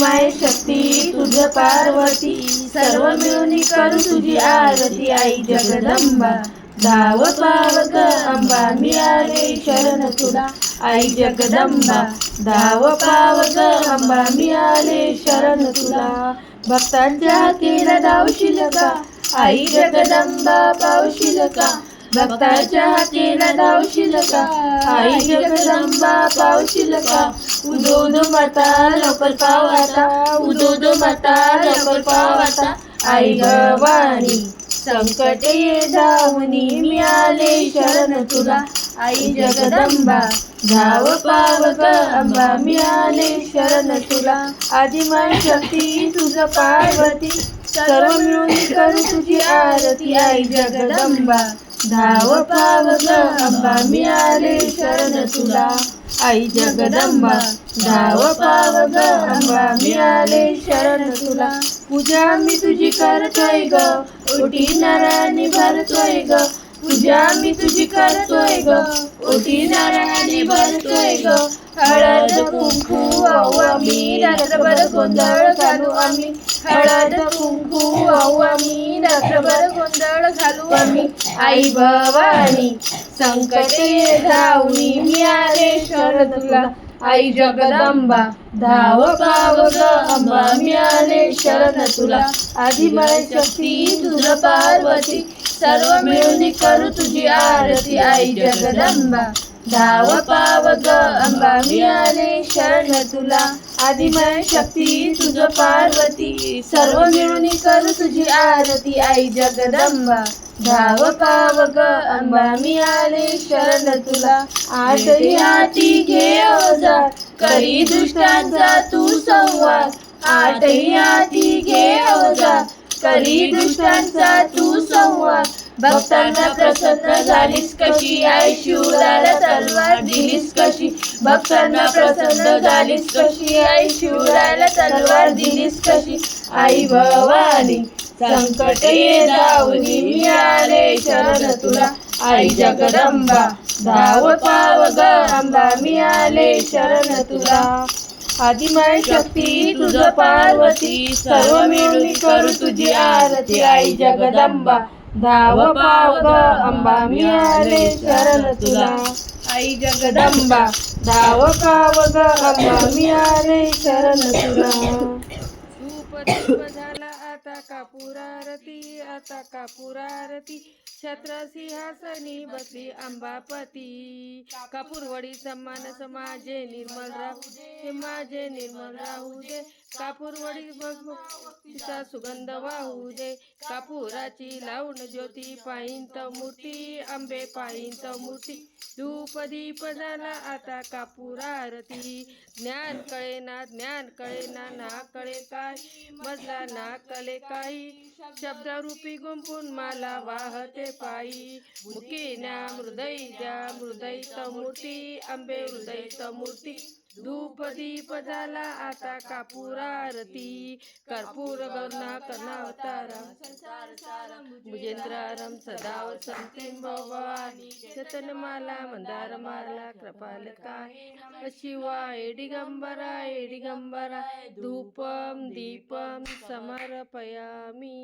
माय शक्ती तुझ पार्वती सर्व मिळून करू तुझी आरती. आई जगदंबा धाव पाव अंबा मी आले शरण तुला. आई जगदंबा धाव पाव अंबा मी आले शरण तुला. भक्तांच्या हातीला धावशील का? आई जगदंबा पावशील का? भक्ताच्या हातीला धावशील का आई जगदंबा पावशील का उदो उदो माता लवकर पाव आता उदो उदो माता लवकर पावाता. आई गवाणी संकट ये धावणी शरण तुला. आई जगदंबा धाव पाव अंबा मिळाले शरण तुला. आदिमान शक्ती तुझ पार्वती सर्व मिळून कर तुझी आरती. आई जगदंबा धाव पाव ग अंबा मी आले शरण तुला. आई जगदंबा धाव पाव ग अंबा मी आले शरण तुला. पूजा मी तुझी करतोय ग उठी नारायणी भरतोय ग. पूजा मी तुझी करतोय ग. ओटी नारायणी भरतोय ग. हळद कुंकू वाहू आम्ही. रात्रभर गोंधळ घालू आम्ही. हळद कुंकू वाहू आम्ही. रात्रभर गोंधळ घालू आम्ही. आई भवानी संकटे धावणी मी आले शरण तुला. आई जगदंबा धाव पाव ग. अंबा मी आले शरण तुला. आधी माय शक्ती तुझ पार्वती. सर्व मिळून करू तुझी आरती आई जगदंबा. धाव पाव ग अंबा मिळाले शरण तुला. आदिमय शक्ती तुझ पार्वती. सर्व मिळून करू तुझी आरती आई जगदंबा. धाव पाव ग अंबा मिळाले शरण तुला. आठही हाती घे ओझा करी दुष्टांचा तू संवाद आठही हाती घे ओझा करी दुष्टांचा तू संवाद. भक्तांना प्रसन्न झालीस कशी? आई शिवराला तलवार दिलीस कशी? भक्तांना प्रसन्न झालीस कशी? आई शिवराला तलवार दिलीस कशी? आई भवानी संकट ये धावनी मी आले शरण तुला. आई जगदंबा धाव पाव ग अंबा मी आले शरण तुला. आदिमाय शक्ती तुझ पार्वती सर्व मिळून करू तुझी आरती. आई जगदंबा धाव पाव ग अंबा मी आले शरण तुला. आई जगदंबा धाव पाव ग अंबा मी आले शरण तुला. झाला आता कापुरारती आता कापुरारती. छत्र सिंहासनी बसली अंबापती कापूरवडी समान समाजे निर्मल राहू दे माझे निर्मल राहू दे. कापूरवडी बघ सुगंध वाहू दे. कापुराची लावून ज्योती पाहिंत मूर्ती आंबे पाहिंत मूर्ती. धूप दीप झाला आता कापुरारती. ज्ञान कळे ना ज्ञान कळे ना ना कळे काय मजला ना कळे काही. शब्दरूपी गुंपून मला वाहते पायी. मुकी न्या हृदय द्या हृदय मूर्ती आंबे हृदय मूर्ती. धूप दीप झाला आता कापुरारती कर्पूर गौना कनावतारा. भुजेंद्रारम सदाव वसंतीं भवानी. चतनमाला मंदार माला कृपाल काय शिवाय. दिगंबराय दिगंबराय धूपम दीपम समर्पयामी.